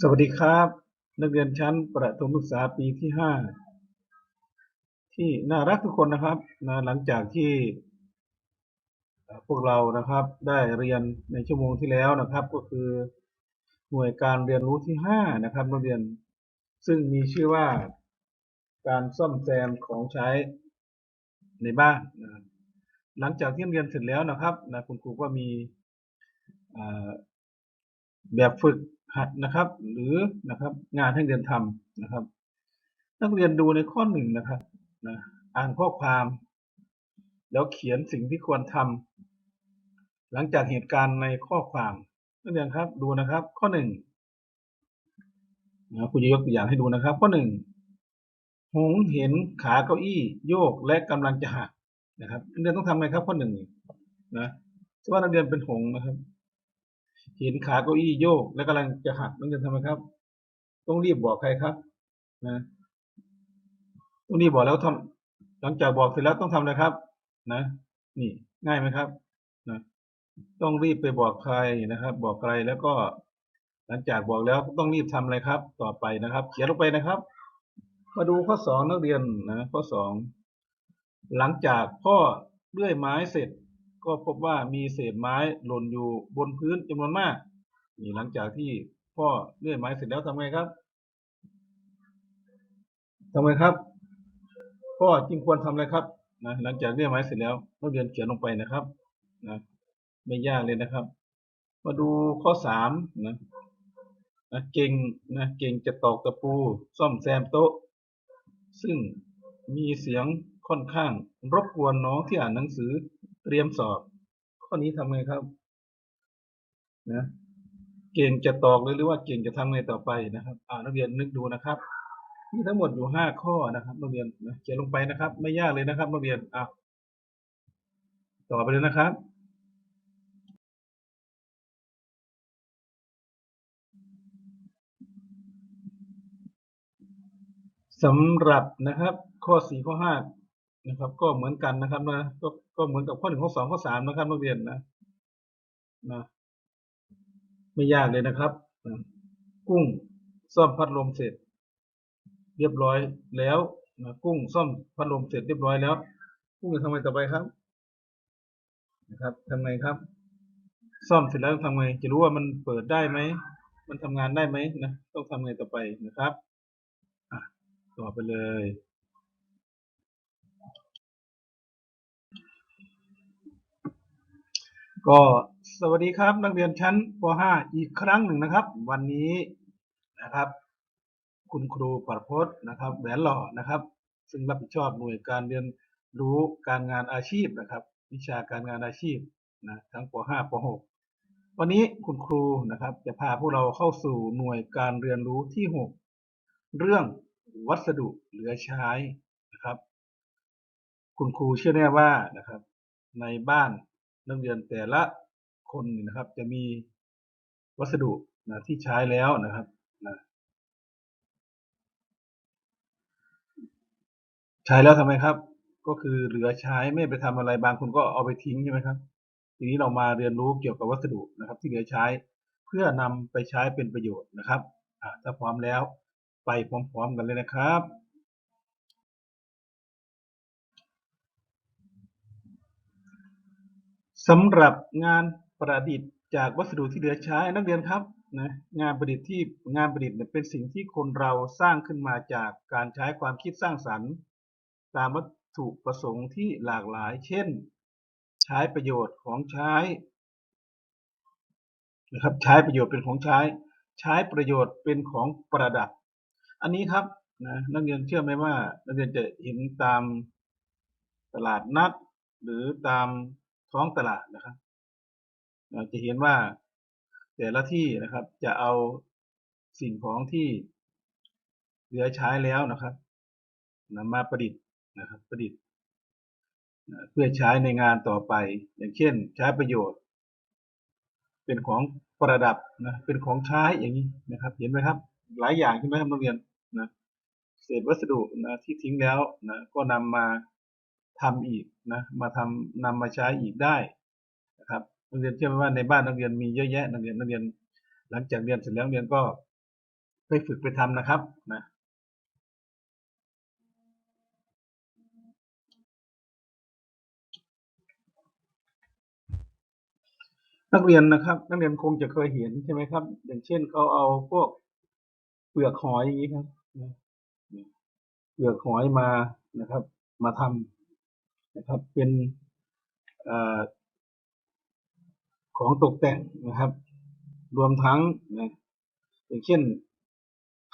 สวัสดีครับ นักเรียนชั้นประถมศึกษาปีที่ห้าที่น่ารักทุกคนนะครับนะหลังจากที่พวกเรานะครับได้เรียนในชั่วโมงที่แล้วนะครับ ก็คือหน่วยการเรียนรู้ที่ห้านะครับนักเรียนซึ่งมีชื่อว่าการซ่อมแซมของใช้ในบ้านนะหลังจากที่เรียนเสร็จแล้วนะครับนะคุณครูก็มีแบบฝึก นะครับ หรือนะครับ งานให้เรียนทำนะครับ นักเรียนดูในข้อหนึ่งนะครับนะอ่านข้อความ แล้วเขียนสิ่งที่ควรทำหลังจากเหตุการณ์ในข้อความนักเรียนครับดูนะครับ ข้อหนึ่งนะคุณจะยกตัวอย่างให้ดูนะครับ ข้อหนึ่งหงเห็นขาเก้าอี้โยกและกำลังจะหักนะครับนักเรียนต้องทำไงครับ ข้อหนึ่งนะสมมติว่านักเรียนเป็นหงนะครับ เห็นขาเก้าอี้โยก และกำลังจะหักนักเรียนทำไมครับ ต้องรีบบอกใครครับ นะต้องรีบบอกแล้วทำหลังจากบอกเสร็จแล้วต้องทำอะไรครับ นะ นี่ง่ายไหมครับ นะต้องรีบไปบอกใครนะครับ บอกใครแล้วก็หลังจากบอกแล้วต้องรีบทำอะไรครับ ต่อไปนะครับ เขียนลงไปนะครับ มาดูข้อสองนักเรียนนะข้อสองหลังจากพ่อเลื่อยไม้เสร็จ ก็พบว่ามีเศษไม้หล่นอยู่บนพื้นจำนวนมาก นี่หลังจากที่พ่อเลื่อยไม้เสร็จแล้วทำไงครับทำไงครับพ่อจึงควรทำอะไรครับนะหลังจากเลื่อยไม้เสร็จแล้วนักเรียนเขียนลงไปนะครับนะไม่ยากเลยนะครับ มาดูข้อสามนะนะเก่งนะเก่งจะตอกตะปู ซ่อมแซมโต๊ะ ซึ่งมีเสียงค่อนข้างรบกวนน้องที่อ่านหนังสือ เตรียมสอบ ข้อนี้ทำไงครับ นะ เก่งจะตอกเลยหรือว่าเก่งจะทำไงต่อไปนะครับ อ่านักเรียนนึกดูนะครับมีทั้งหมดอยู่ห้าข้อนะครับนักเรียนนะเขียนลงไปนะครับ ไม่ยากเลยนะครับนักเรียนอะต่อไปเลยนะครับสำหรับนะครับ ข้อสี่ข้อห้า นะครับ ก็เหมือนกันนะครับนะก็ก็เหมือนกับข้อหนึ่งข้อสองข้อสามนะครับนักเรียนนะนะไม่ยากเลยนะครับ กุ้งซ่อมพัดลมเสร็จ เรียบร้อยแล้วนะกุ้งซ่อมพัดลมเสร็จเรียบร้อยแล้ว กุ้งจะทำไงต่อไปครับ นะครับทำไงครับ ซ่อมเสร็จแล้วทำไงจะรู้ว่ามันเปิดได้ไหมมันทำงานได้ไหมนะต้องทำไงต่อไปนะครับต่อไปเลย ก็สวัสดีครับ นักเรียนชั้นป .5 อีกครั้งหนึ่งนะครับ วันนี้นะครับ คุณครูประพจน์นะครับแหวนหล่อนะครับ ซึ่งรับผิดชอบหน่วยการเรียนรู้การงานอาชีพนะครับ วิชาการงานอาชีพนะทั้งป .5 ป .6 วันนี้คุณครูนะครับ จะพาพวกเราเข้าสู่หน่วยการเรียนรู้ที่ 6 เรื่องวัสดุเหลือใช้นะครับ คุณครูเชื่อแน่ว่านะครับ ในบ้าน นักเรียนแต่ละคนนะครับ จะมีวัสดุนะที่ใช้แล้วนะครับนะใช้แล้วทำไมครับ ก็คือเหลือใช้ไม่ไปทำอะไรบางคนก็เอาไปทิ้งใช่ไหมครับ ทีนี้เรามาเรียนรู้เกี่ยวกับวัสดุนะครับ ที่เหลือใช้เพื่อนำไปใช้เป็นประโยชน์นะครับถ้าพร้อมแล้วไปพร้อมๆกันเลยนะครับ สำหรับงานประดิษฐ์จากวัสดุที่เหลือใช้นักเรียนครับนะงานประดิษฐ์ที่งานประดิษฐ์เนี่ยเป็นสิ่งที่คนเราสร้างขึ้นมาจากการใช้ความคิดสร้างสรรค์ ตามวัตถุประสงค์ที่หลากหลาย เช่น ใช้ประโยชน์ของใช้นะครับใช้ประโยชน์เป็นของใช้ ใช้ประโยชน์เป็นของประดับ อันนี้ครับนะนักเรียนเชื่อไหมว่า นักเรียนจะเห็นตามตลาดนัด หรือตาม ท้องตลาดนะครับเราจะเห็นว่าแต่ละที่นะครับจะเอาสิ่งของที่เหลือใช้แล้วนะครับนำมาประดิษฐ์นะครับประดิษฐ์เพื่อใช้ในงานต่อไป อย่างเช่น ใช้ประโยชน์ เป็นของประดับนะเป็นของใช้อย่างนี้นะครับ เห็นไหมครับ หลายอย่างใช่ไหมครับนักเรียนนะเศษวัสดุนะที่ทิ้งแล้วนะก็นำมา ทำอีกนะมาทำนำมาใช้อีกได้นะครับนักเรียนเชื่อไหมว่าในบ้านนักเรียนมีเยอะแยะนักเรียนนักเรียน หลังจากเรียนเสร็จแล้วเรียนก็ไปฝึกไปทำนะครับนะนักเรียนนะครับ นักเรียนคงจะเคยเห็นใช่ไหมครับ อย่างเช่นเขาเอาพวกเปลือกหอยอย่างนี้ครับเปลือกหอยมานะครับ มาทำ นะครับ เป็นอของตกแต่งนะครับ รวมทั้งนะอย่างเช่น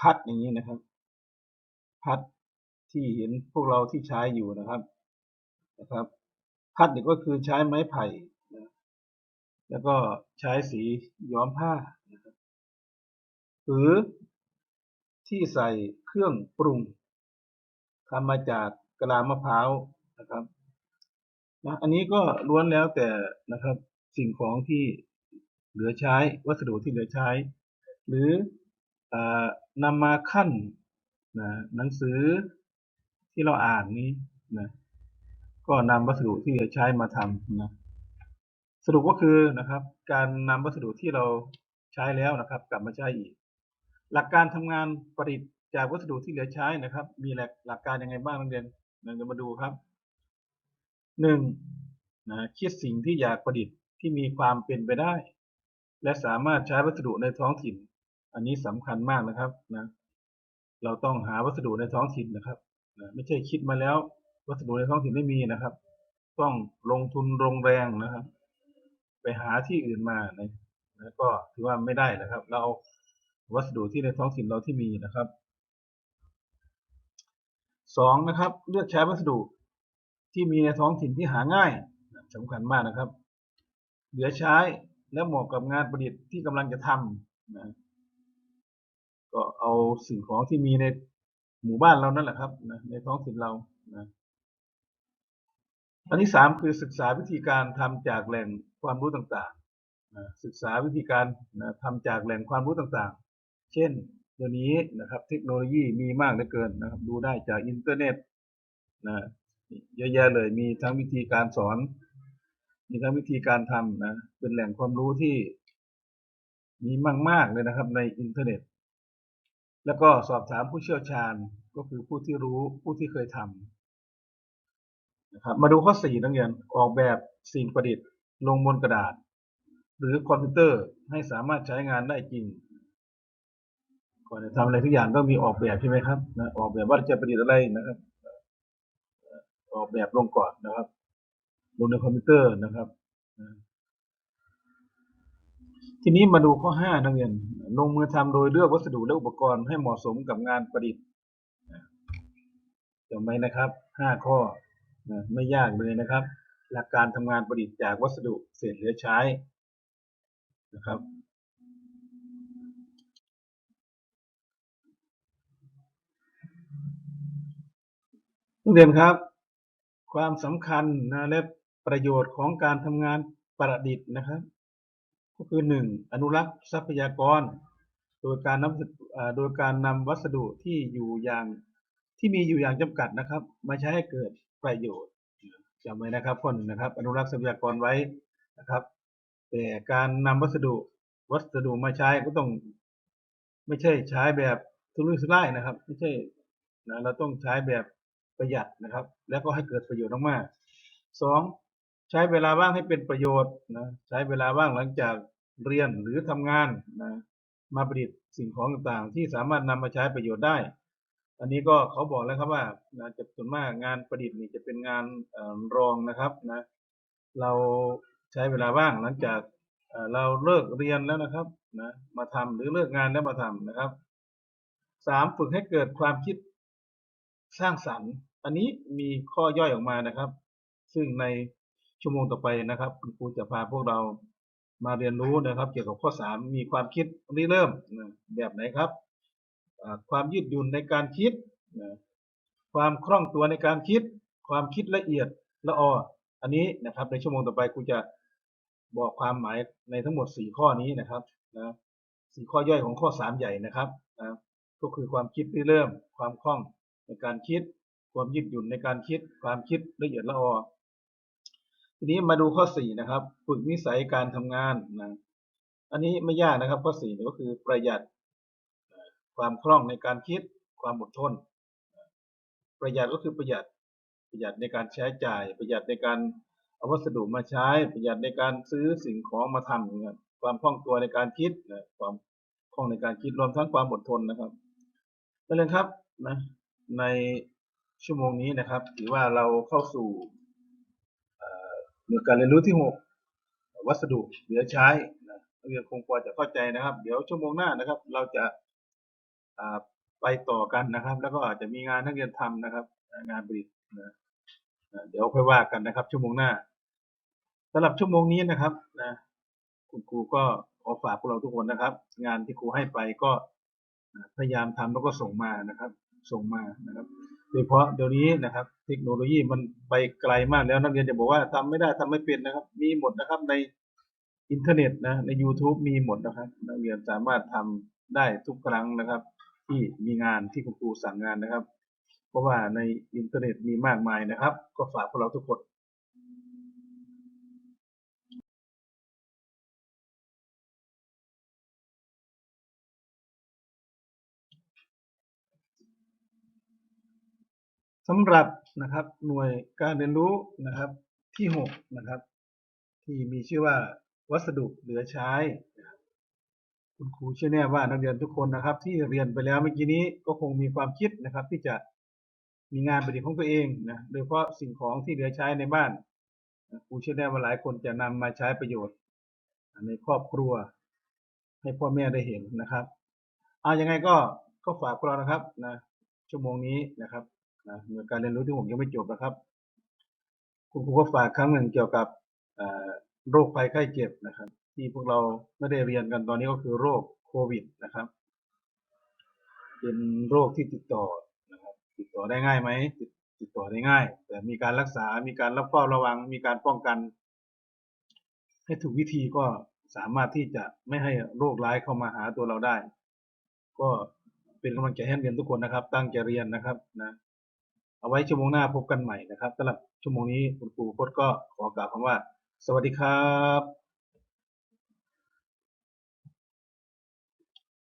พัดอย่างนี้นะครับ พัดที่เห็นพวกเราที่ใช้อยู่นะครับนะครับ พัดนี่ก็คือใช้ไม้ไผ่นะแล้วก็ใช้สีย้อมผ้านะครับหรือที่ใส่เครื่องปรุงทำมาจากกะลามะพร้าวนะครับ นะอันนี้ก็ล้วนแล้วแต่นะครับสิ่งของที่เหลือใช้วัสดุที่เหลือใช้ หรืออนำมาขั้นนะหนังสือที่เราอ่านนี้นะก็นำวัสดุที่เหลือใช้มาทำนะสรุปก็คือนะครับ การนำวัสดุที่เราใช้แล้วนะครับ กลับมาใช้อีก หลักการทำงานประดิษฐ์จากวัสดุที่เหลือใช้นะครับ มีหลักหลักการยังไงบ้างนักเรียนเราจะมาดูครับ หนึ่งนะคิดสิ่งที่อยากประดิษฐ์ที่มีความเป็นไปได้ และสามารถใช้วัสดุในท้องถิ่น อันนี้สำคัญมากนะครับนะเราต้องหาวัสดุในท้องถิ่นนะครับนะไม่ใช่คิดมาแล้ว วัสดุในท้องถิ่นไม่มีนะครับ ต้องลงทุนลงแรงนะครับ ไปหาที่อื่นมานะนะก็ถือว่าไม่ได้นะครับ เราเอาวัสดุที่ในท้องถิ่นเราที่มีนะครับสองนะครับ เลือกใช้วัสดุ ที่มีในท้องถิ่นที่หาง่ายสำคัญมากนะครับ เหลือใช้และเหมาะกับงานประดิษฐ์ที่กำลังจะทำนะก็เอาสิ่งของที่มีในหมู่บ้านเรานั่นแหละครับนะในท้องถิ่นเรานะอันที่สามคือศึกษาวิธีการทำจากแหล่งความรู้ต่างๆนะศึกษาวิธีการนะทำจากแหล่งความรู้ต่างๆ เช่นเดี๋ยวนี้นะครับ เทคโนโลยีมีมากเหลือเกินนะครับ ดูได้จากอินเทอร์เน็ตนะ เยอะแยะเลยมีทั้งวิธีการสอน มีทั้งวิธีการทำนะเป็นแหล่งความรู้ที่มีมาก ๆ เลยนะครับในอินเทอร์เน็ต แล้วก็สอบถามผู้เชี่ยวชาญก็คือผู้ที่รู้ผู้ที่เคยทำนะครับมาดูข้อสี่นักเรียนออกแบบสิ่งประดิษฐ์ ลงบนกระดาษ หรือคอมพิวเตอร์ให้สามารถใช้งานได้จริงก่อนจะทำอะไรทุกอย่างต้องมีออกแบบใช่ไหมครับนะออกแบบว่าจะประดิษฐ์อะไรนะครับ ออกแบบลงก่อนนะครับ ลงในคอมพิวเตอร์นะครับ ทีนี้มาดูข้อห้านักเรียน ลงมือทำโดยเลือกวัสดุและอุปกรณ์ให้เหมาะสมกับงานประดิษฐ์จำไว้นะครับห้าข้อนะไม่ยากเลยนะครับ หลักการทำงานประดิษฐ์จากวัสดุเศษเหลือใช้นะครับนักเรียนครับ ความสำคัญนะและประโยชน์ของการทำงานประดิษฐ์นะครับ ก็คือหนึ่งอนุรักษ์ทรัพยากร โดยการนำโดยการนำวัสดุที่อยู่อย่างที่มีอยู่อย่างจำกัดนะครับ มาใช้ให้เกิดประโยชน์จำไว้นะครับคนนะครับ อนุรักษ์ทรัพยากรไว้นะครับ แต่การนำวัสดุวัสดุมาใช้ก็ต้อง ไม่ใช่ใช้แบบทุรุ่ยสุร่ายนะครับ ไม่ใช่นะเราต้องใช้แบบ ประหยัดนะครับ แล้วก็ให้เกิดประโยชน์มากๆสองใช้เวลาว่างให้เป็นประโยชน์นะใช้เวลาว่างหลังจากเรียนหรือทำงานนะมาประดิษฐ์สิ่งของต่างๆ ที่สามารถนำมาใช้ประโยชน์ได้ อันนี้ก็เขาบอกแล้วครับว่านะจะส่วนมากงานประดิษฐ์นี่จะเป็นงานรองนะครับนะเราใช้เวลาว่างหลังจากเราเลิกเรียนแล้วนะครับนะมาทำหรือเลิกงานแล้วมาทำนะครับสามฝึกให้เกิดความคิด สร้างสรรค์ อันนี้มีข้อย่อยออกมานะครับ ซึ่งในชั่วโมงต่อไปนะครับ คุณครูจะพาพวกเรามาเรียนรู้นะครับ เกี่ยวกับข้อสามมีความคิดริเริ่มแบบไหนครับ ความยืดหยุ่นในการคิด ความคล่องตัวในการคิด ความคิดละเอียดละอออันนี้นะครับในชั่วโมงต่อไปครูจะบอกความหมายในทั้งหมดสี่ข้อนี้นะครับนะสี่ข้อย่อยของข้อสามใหญ่นะครับนะก็คือความคิดริเริ่ม ความคล่อง ในการคิด ความยืดหยุ่นในการคิด ความคิดละเอียดละออทีนี้มาดูข้อสี่นะครับ ฝึกนิสัยการทำงานนะอันนี้ไม่ยากนะครับ ข้อสี่ก็คือประหยัดความคล่องในการคิด ความอดทน ประหยัดก็คือประหยัดประหยัดในการใช้จ่าย ประหยัดในการเอาวัสดุมาใช้ ประหยัดในการซื้อสิ่งของมาทำอย่างเงี้ยความคล่องตัวในการคิดความคล่องในการคิดรวมทั้งความอดทนนะครับดังนั้นครับนะ ในชั่วโมงนี้นะครับ ถือว่าเราเข้าสู่หน่วยการเรียนรู้ที่หกวัสดุเหลือใช้นะนักเรียนคงพอจะเข้าใจนะครับ เดี๋ยวชั่วโมงหน้านะครับ เราจะไปต่อกันนะครับ แล้วก็อาจจะมีงานนักเรียนทำนะครับ งานประดิษนะเดี๋ยวค่อยว่ากันนะครับ ชั่วโมงหน้าสำหรับชั่วโมงนี้นะครับนะคุณครูก็ขอฝากพวกเราทุกคนนะครับ งานที่ครูให้ไปก็พยายามทำแล้วก็ส่งมานะครับ ส่งมานะครับโดยเฉพาะเดี๋ยวนี้นะครับ เทคโนโลยีมันไปไกลมากแล้วนักเรียนจะบอกว่าทำไม่ได้ทำไม่เป็นนะครับ มีหมดนะครับในอินเทอร์เน็ตนะใน YouTube มีหมดนะครับ นักเรียนสามารถทำได้ทุกครั้งนะครับ ที่มีงานที่คุณครูสั่งงานนะครับ เพราะว่าในอินเทอร์เน็ตมีมากมายนะครับ ก็ฝากพวกเราทุกคน สำหรับนะครับหน่วยการเรียนรู้นะครับที่หกนะครับ ที่มีชื่อว่าวัสดุเหลือใช้ คุณครูเชื่อแน่ว่านักเรียนทุกคนนะครับ ที่เรียนไปแล้วเมื่อกี้นี้ก็คงมีความคิดนะครับ ที่จะมีงานประดิษฐ์ของตัวเองนะโดยเฉพาะสิ่งของที่เหลือใช้ในบ้านครูเชื่อแน่ว่าหลายคนจะนำมาใช้ประโยชน์ในครอบครัว ให้พ่อแม่ได้เห็นนะครับเอายังไงก็ก็ฝากพวกเรานะครับนะชั่วโมงนี้นะครับ นะหน่วยการเรียนรู้ที่ผมยังไม่จบนะครับ คุณครูก็ฝากครั้งหนึ่งเกี่ยวกับโรคภัยไข้เจ็บนะครับ ที่พวกเราไม่ได้เรียนกันตอนนี้ก็คือโรคโควิดนะครับ เป็นโรคที่ติดต่อนะครับติดต่อได้ง่ายไหมติดติดต่อได้ง่าย แต่มีการรักษา มีการรับเฝ้าระวัง มีการป้องกัน ให้ถูกวิธีก็สามารถที่จะไม่ให้โรคร้ายเข้ามาหาตัวเราได้ ก็เป็นกำลังใจให้เรียนทุกคนนะครับ ตั้งใจเรียนนะครับนะ เอาไว้ชั่วโมงหน้าพบกันใหม่นะครับสำหรับชั่วโมงนี้คุณครูพจน์ก็ขอกล่าวคำว่า สวัสดีครับ